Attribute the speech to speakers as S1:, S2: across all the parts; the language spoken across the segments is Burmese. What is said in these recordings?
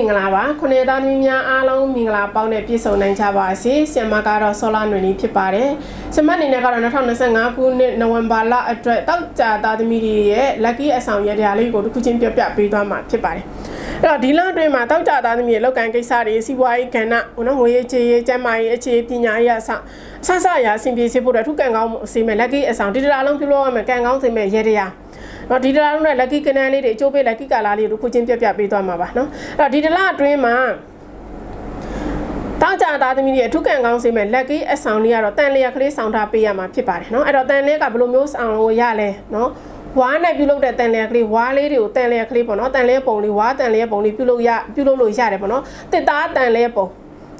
S1: င်္ဂလာပါခုနှစ်သားသမီးများအားလုံးမင်္ဂလာပေါင်းနဲ့ပြည့်စုံနိုင်ကြပါစေဆင်မကတော့ဆောလာနွေလေးဖြစ်ပါတယ်ဆင်မအနေနဲ့ကတော့2025ခုနှစ်နိုဝင်ဘာလအတွက်တောက်ကြသားသမီးတွေရဲ့ lucky အဆောင်ရတရားလေးကိုတစ်ခုချင်းပြပြပေးသွားမှာဖြစ်ပါတယ်အဲ့တော့ဒီလအတွင်းမှာတောက်ကြသားသမီးရဲ့လောက်ကန်ကိစ္စတွေစီးပွားရေးကဏ္ဍဟိုနော်ငွေရေးချေရေးကျန်းမာရေးအခြေပညာရေးအစအဆဆအရာအဆင်ပြေစေဖို့အတွက်ထုကန်ကောင်းမှုအစီအမံ lucky အဆောင်ဒီတလားလုံးပြုလုပ်ရမယ်ကန်ကောင်းစေမယ်ရတရား နော်ဒီတလားလုံးနဲ့ lucky ကနန်းလေးတွေအကျိုးပေး lucky ကာလာလေးတို့ခုချင်းပြပြပေးသွားမှာပါနော်အဲ့တော့ဒီတလားအတွင်းမှာတောက်ကြသားသမီးတွေအထုကန်ကောင်းစေမဲ့ lucky အဆောင်လေးကတော့တန်လျက်ကလေးဆောင်ထားပေးရမှာဖြစ်ပါတယ်နော်အဲ့တော့တန်လျက်ကဘယ်လိုမျိုးဆောင်လို့ရလဲနော်ဝါးနဲ့ပြုလုပ်တဲ့တန်လျက်ကလေးဝါးလေးတွေကိုတန်လျက်ကလေးပေါ့နော်တန်လျက်ပုံလေးဝါးတန်လျက်ပုံလေးပြုလုပ်ရပြုလုပ်လို့ရတယ်ပေါ့နော်တစ်သားတန်လျက်ပုံ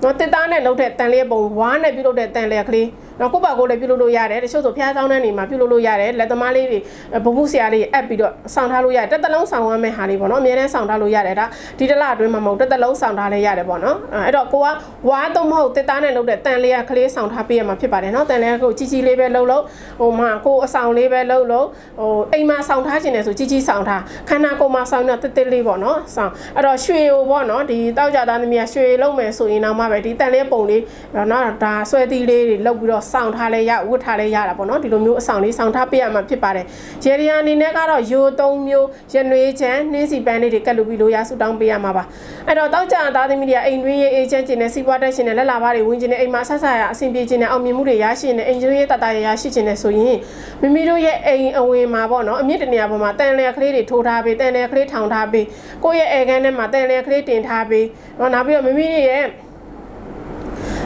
S1: နော်တစ်သားနဲ့လုပ်တဲ့တန်လျက်ပုံဝါးနဲ့ပြုလုပ်တဲ့တန်လျက်ကလေး နော်ကိုယ့်ဘာကိုယ်လည်းပြုလုပ်လို့ရတယ်တချို့ဆိုဖျားဆောင်တဲ့နေမှာပြုလုပ်လို့ရတယ်လက်သမားလေးတွေဘုံမှုဆရာလေးအပ်ပြီးတော့ဆောင်ထားလို့ရတယ်တက်တလုံးဆောင်ရမယ့်ဟာလေးပေါ့နော်အများနဲ့ဆောင်ထားလို့ရတယ်ဒါဒီတစ်လအတွင်းမှာမဟုတ်တက်တလုံးဆောင်ထားလဲရတယ်ပေါ့နော်အဲ့တော့ကိုကဝါတော့မဟုတ်တစ်သားနဲ့လုပ်တဲ့တန်လေးကကလေးဆောင်ထားပေးရမှာဖြစ်ပါတယ်နော်တန်လေးကကိုကြီးကြီးလေးပဲလုပ်လို့ဟိုမှာကိုအဆောင်လေးပဲလုပ်လို့ဟိုအိမ်မှာဆောင်ထားခြင်းတယ်ဆိုကြီးကြီးဆောင်ထားခန္ဓာကိုယ်မှာဆောင်တော့တစ်တစ်လေးပေါ့နော်ဆောင်အဲ့တော့ရွှေကိုပေါ့နော်ဒီတောက်ကြသားသမီးကရွှေလုံးမယ်ဆိုရင်တော့မှပဲဒီတန်လေးပုံလေးနော်ဒါဆွဲသီးလေးတွေလုပ်ပြီးတော့ဆောင်ထားလဲရဝတ်ထားလဲရတာပေါ့နော်ဒီလိုမျိုးအဆောင်လေးဆောင်ထားပေးရမှာဖြစ်ပါတယ်ရေရီယာအနေနဲ့ကတော့ယိုသုံးမျိုးရနွေးချမ်းနှင်းစီပန်းလေးတွေကတ်လူပြီးလို့ရဆူတောင်းပေးရမှာပါအဲ့တော့တောက်ကြသားသမီးတွေကအိမ်တွင်းရေးအေးချမ်းခြင်းနဲ့စီးပွားတက်ခြင်းနဲ့လက်လာပါတွေဝင်ခြင်းနဲ့အိမ်မှာဆက်ဆာရအဆင်ပြေခြင်းနဲ့အောင်မြင်မှုတွေရရှိနေအိမ်ကျွေးရေးတတရရရှိခြင်းနဲ့ဆိုရင်မိမိတို့ရဲ့အိမ်အဝင်မှာပေါ့နော်အမြင့်တနေရာပေါ်မှာတန်လျက်ကလေးတွေထိုးထားပေးတန်လျက်ကလေးထောင်ထားပေးကိုယ့်ရဲ့အိမ်ခန်းထဲမှာတန်လျက်ကလေးတင်ထားပေးနော်နောက်ပြီးတော့မိမိရဲ့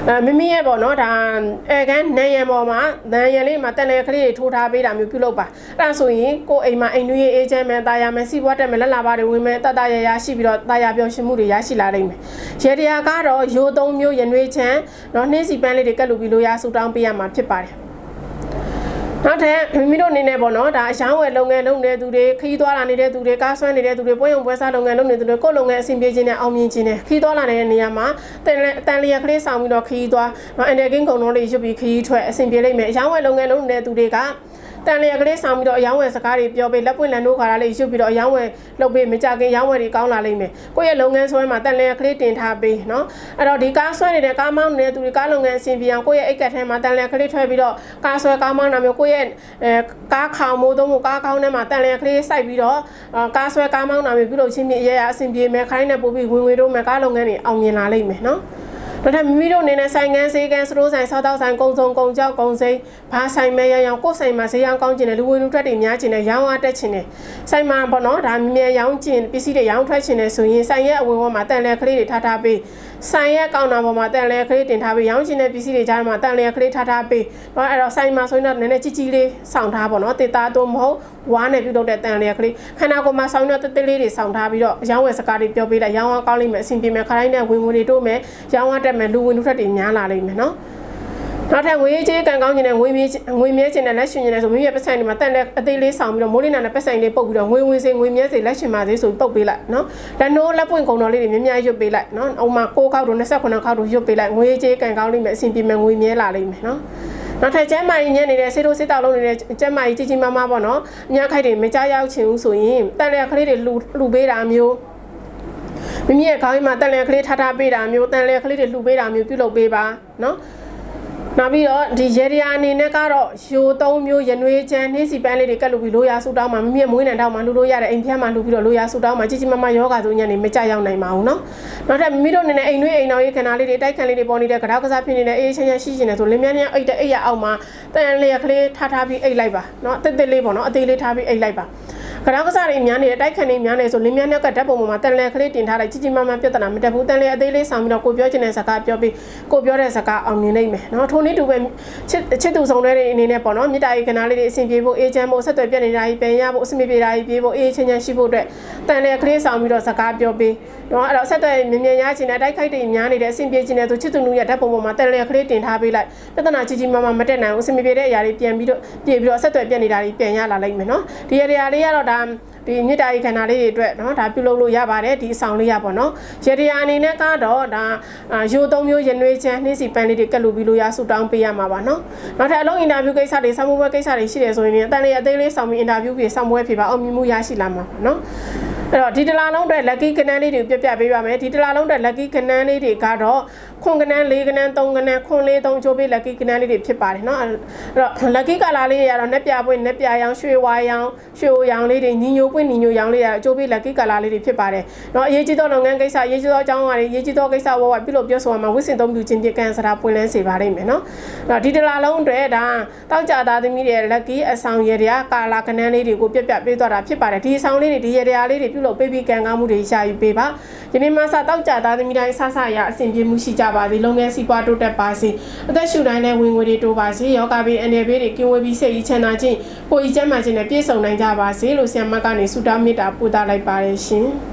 S1: အဲမိမိရဲ့ပေါ့နော်ဒါအဲကန်နန်ရံပေါ်မှာနန်ရံလေးမှာတက်လေကလေးတွေထိုးထားပေးတာမျိုးပြုလုပ်ပါအဲ့ဒါဆိုရင်ကိုယ်အိမ်မှာအိမ်နွေးအေးချမ်းမယ်တာယာမယ်စီးပွားတက်မယ်လက်လာပါတွေဝင်မယ်တတရရရှိပြီးတော့တာယာပြောင်းရှင်မှုတွေရရှိလာနိုင်မယ်ရေတရာကတော့ရိုးသုံးမျိုးရနွေးချမ်းနော်နှင်းစီပန်းလေးတွေကတ်လူပြီးလို့ရဆူတောင်းပေးရမှာဖြစ်ပါတယ် နောက်ထပ်မိမိတို့အနေနဲ့ပေါ့နော်ဒါအရောင်းဝယ်လုပ်ငန်းလုပ်နေတဲ့သူတွေခီးသွားလာနေတဲ့သူတွေကားဆွဲနေတဲ့သူတွေပွဲရုံပွဲစားလုပ်ငန်းလုပ်နေတဲ့သူတွေကိုယ့်လုပ်ငန်းအဆင်ပြေခြင်းနဲ့အောင်မြင်ခြင်းနဲ့ခီးသွားလာနေတဲ့နေရာမှာတန်တန်လျက်ကလေးဆောင်ပြီးတော့ခီးသွားနော်အန်တယ်ကင်းကုံတော်လေးရွတ်ပြီးခီးထွက်အဆင်ပြေလိမ့်မယ်အရောင်းဝယ်လုပ်ငန်းလုပ်နေတဲ့သူတွေက တန်လျက်ကလေးဆောင်ပြီးတော့အယောင်းဝယ်စကားတွေပြောပေးလက်ပွင့်လန်တို့ခါရလေးရွတ်ပြီးတော့အယောင်းဝယ်လုပ်ပေးမကြခင်အယောင်းဝယ်တွေကောင်းလာလိမ့်မယ်ကိုယ့်ရဲ့လုပ်ငန်းဆွဲမှာတန်လျက်ကလေးတင်ထားပေးနော်အဲ့တော့ဒီကားဆွဲနေတဲ့ကားမောင်းနေတဲ့သူတွေကားလုပ်ငန်းအဆင်ပြေအောင်ကိုယ့်ရဲ့အိတ်ကတ်ထဲမှာတန်လျက်ကလေးထွက်ပြီးတော့ကားဆွဲကားမောင်းတာမျိုးကိုယ့်ရဲ့အဲကားခေါင်မိုးသုံးမို့ကားခေါင်းထဲမှာတန်လျက်ကလေးစိုက်ပြီးတော့ကားဆွဲကားမောင်းတာမျိုးပြုလုပ်ချင်းမြအရရအဆင်ပြေမယ်ခိုင်းနေပို့ပြီးဝင်ငွေတို့မယ်ကားလုပ်ငန်းတွေအောင်မြင်လာလိမ့်မယ်နော် ဒါထက်မိမိတို့အနေနဲ့ဆိုင်ငန်းစေးကန်စတိုးဆိုင်စားတောက်ဆိုင်ကုံစုံကုံကြောက်ကုံစိမ်းဘာဆိုင်မဲရရောင်ကိုယ်ဆိုင်မှာဈေးရောင်းကောင်းကျင်တယ်လူဝင်လူထွက်တွေများကျင်တယ်ရောင်းအားတက်ကျင်တယ်ဆိုင်မှာပေါ့နော်ဒါမြဲရောင်းကျင်ပစ္စည်းတွေရောင်းထွက်ကျင်တယ်ဆိုရင်ဆိုင်ရဲ့အဝင်ဝမှာတန်လဲကလေးတွေထားထားပေးဆိုင်ရဲ့ကောင်တာပေါ်မှာတန်လဲကလေးတင်ထားပေးရောင်းကျင်တဲ့ပစ္စည်းတွေကြားမှာတန်လဲကလေးထားထားပေးတော့အဲ့တော့ဆိုင်မှာဆိုရင်တော့နည်းနည်းကြီးကြီးလေးစောင့်ထားပေါ့နော်တေတာတော့မဟုတ်ဝါးနဲ့ပြုလုပ်တဲ့တန်လဲကလေးခန္ဓာကိုယ်မှာဆောင်းတော့တက်တက်လေးတွေစောင့်ထားပြီးတော့ရောင်းဝယ်စကားတွေပြောပေးလိုက်ရောင်းအားကောင်းလိမ့်မယ်အဆင်ပြေမယ်ခရိုင်းနဲ့ဝင်ဝင်တွေတို့မယ်ရောင်းအားတက်မယ်လူဝင်လူထွက်တွေများလာလိမ့်မယ်နော်နောက်ထပ်ငွေကြေးကန်ကောင်းခြင်းနဲ့ငွေမြဲငွေမြဲခြင်းနဲ့လက်ရှင်ခြင်းနဲ့ဆိုမိမိရဲ့ပတ်ဆိုင်တွေမှာတန်တဲ့အသေးလေးဆောင်ပြီးတော့မိုးလင်းနာနဲ့ပတ်ဆိုင်လေးပုတ်ပြီးတော့ငွေဝင်စေငွေမြဲစေလက်ရှင်ပါစေဆိုပုတ်ပေးလိုက်နော်လက်နိုးလက်ပွင့်ကုံတော်လေးတွေမြများရွတ်ပေးလိုက်နော်အုံမှာ6ခေါက်တို့29ခေါက်တို့ရွတ်ပေးလိုက်ငွေကြေးကန်ကောင်းလိမ့်မယ်အဆင်ပြေမယ်ငွေမြဲလာလိမ့်မယ်နော်နောက်ထပ်ကျမ်းမာရေးညံ့နေတဲ့ဆေးတို့စစ်တောက်လုံးနေတဲ့ကျမ်းမာရေးကြီးကြီးမားမားပေါ့နော်ညခိုက်တွေမကြရောက်ချင်ဘူးဆိုရင်တန်လျက်ကလေးတွေလှူလှူပေးတာမျိုး မိမိရဲ့ခေါင်းမှာတန်လျက်ကလေးထားထားပေးတာမျိုးတန်လျက်ကလေးတွေလှူပေးတာမျိုးပြုလုပ်ပေးပါနော်နောက်ပြီးတော့ဒီရေရီယာအနေနဲ့ကတော့ရိုသုံးမျိုးရနွေးချမ်းနှင်းစီပန်းလေးတွေကတ်လို့ပြီးလိုရာဆူတောင်းမှာမမြင့်မွေးနံတောင်းမှာလူလို့ရတဲ့အိမ်ဖျက်မှာလူပြီးတော့လိုရာဆူတောင်းမှာကြီးကြီးမားမားယောဂါဆိုညနေမကြရောက်နိုင်ပါဘူးเนาะနောက်ထပ်မိမိတို့အနေနဲ့အိမ်နှွေးအိမ်တော်ရေးခန္ဓာလေးတွေတိုက်ခန်းလေးတွေပေါ်နေတဲ့ကြတော့ကစားဖြစ်နေတဲ့အေးချမ်းချမ်းရှိနေတယ်ဆိုလင်းမြန်းမြန်းအိတ်တဲ့အိတ်ရအောက်မှာတန်လျက်ကလေးထားထားပြီးအိတ်လိုက်ပါเนาะတစ်တစ်လေးပေါ့เนาะအသေးလေးထားပြီးအိတ်လိုက်ပါ ကရာကစားတွေများနေတဲ့တိုက်ခန်တွေများနေဆိုလင်းများနောက်ကဓာတ်ပုံပေါ်မှာတန်လန်ကလေးတင်ထားလိုက်ကြီးကြီးမားမားပြဿနာမတက်ဘူးတန်လန်အသေးလေးဆောင်ပြီးတော့ကိုပြောချင်တဲ့စကားပြောပြီးကိုပြောတဲ့စကားအောင်မြင်နိုင်မယ်နော်ထိုနည်းတူပဲချစ်ချစ်သူဆောင်တဲ့အနေနဲ့ပေါ့နော်မြေတားရေးကနားလေးတွေအဆင်ပြေဖို့အေဂျင့်ဖို့ဆက်သွယ်ပြနေတာကြီးပြန်ရဖို့အဆင်ပြေတာကြီးပြေဖို့အေးချမ်းချမ်းရှိဖို့အတွက်တန်လန်ကလေးဆောင်ပြီးတော့စကားပြောပြီးနော်အဲ့တော့ဆက်သွယ်မြင်မြင်ရချင်တဲ့တိုက်ခိုက်တွေများနေတဲ့အဆင်ပြေချင်တဲ့သူချစ်သူလူရဲ့ဓာတ်ပုံပေါ်မှာတန်လန်ကလေးတင်ထားပေးလိုက်ပြဿနာကြီးကြီးမားမားမတက်နိုင်ဘူးအဆင်ပြေတဲ့အရာတွေပြန်ပြီးတော့ပြေပြီးတော့ဆက်သွယ်ပြနေတာကြီးပြန်ရလာလိမ့်မယ်နော်ဒီအရာလေးကတော့ဒါဒီမြေတားရေးခန္ဓာလေးတွေအတွက်เนาะဒါပြုလုပ်လို့ရပါတယ်ဒီအဆောင်လေးရပါတော့ရေတရာအနေနဲ့ကတော့ဒါရိုသုံးမျိုးရနွေးချမ်းနှင်းစီပန်းလေးတွေကတ်လို့ပြီးလို့ရဆူတောင်းပေးရမှာပါเนาะနောက်ထပ်အလုံးအင်တာဗျူးကိစ္စတွေဆောင်းပွဲကိစ္စတွေရှိတယ်ဆိုရင်အတန်လေးအသေးလေးဆောင်းပြီးအင်တာဗျူးပြေဆောင်းပွဲဖြစ်ပါအောင်မြင်မှုရရှိလာမှာပါเนาะ အဲ့တော့ဒီတစ်လားလုံးအတွက် lucky ကနန်းလေးတွေကိုပြပြပေးပါမယ်ဒီတစ်လားလုံးအတွက် lucky ကနန်းလေးတွေကတော့ ခွန်ကနန်း၄ကနန်း၃ကနန်းခွန်လေး၃ချိုးပေး lucky ကနန်းလေးတွေဖြစ်ပါတယ်เนาะအဲ့တော့ lucky ကလာလေးတွေကတော့နှက်ပြပွင့်နှက်ပြရောင်ရွှေဝါရောင်ရွှေအိုရောင်လေးတွေညီညိုပွင့်ညီညိုရောင်လေးတွေအကျိုးပေး lucky ကလာလေးတွေဖြစ်ပါတယ်เนาะအရေးကြီးသောလုပ်ငန်းကိစ္စအရေးကြီးသောအကြောင်းအရာတွေအရေးကြီးသောကိစ္စဝဝပြုလို့ပြောဆိုရမှာဝိစင်သုံးပြုခြင်းပြကန်စရာပွင့်လန်းစေပါလိမ့်မယ်เนาะအဲ့တော့ဒီတစ်လားလုံးအတွက်ဒါတောက်ကြသားသမီးတွေ lucky အဆောင်ရတဲ့ကာလာကနန်းလေးတွေကိုပြပြပေးသွားတာဖြစ်ပါတယ်ဒီအဆောင်လေးတွေဒီရတရားလေးတွေပြုလို့ပေးပြီးကန်ကောင်းမှုတွေရှာယူပေးပါယနေ့မှစတောက်ကြသားသမီးတိုင်းဆဆရအဆင်ပြေမှုရှိကြ ပါသည်လုပ်ငန်းစီးပွားတိုးတက်ပါစေအသက်ရှူတိုင်းနဲ့ဝင်ငွေတွေတိုးပါစေယောဂဘေးအနေဘေးတွေကင်းဝေးပြီးစိတ်ဤချမ်းသာခြင်းကိုယ်ဤကျန်းမာခြင်းနဲ့ပြည့်စုံနိုင်ကြပါစေလို့ဆရာမကနေဆုတောင်းမေတ္တာပို့သလိုက်ပါတယ်ရှင်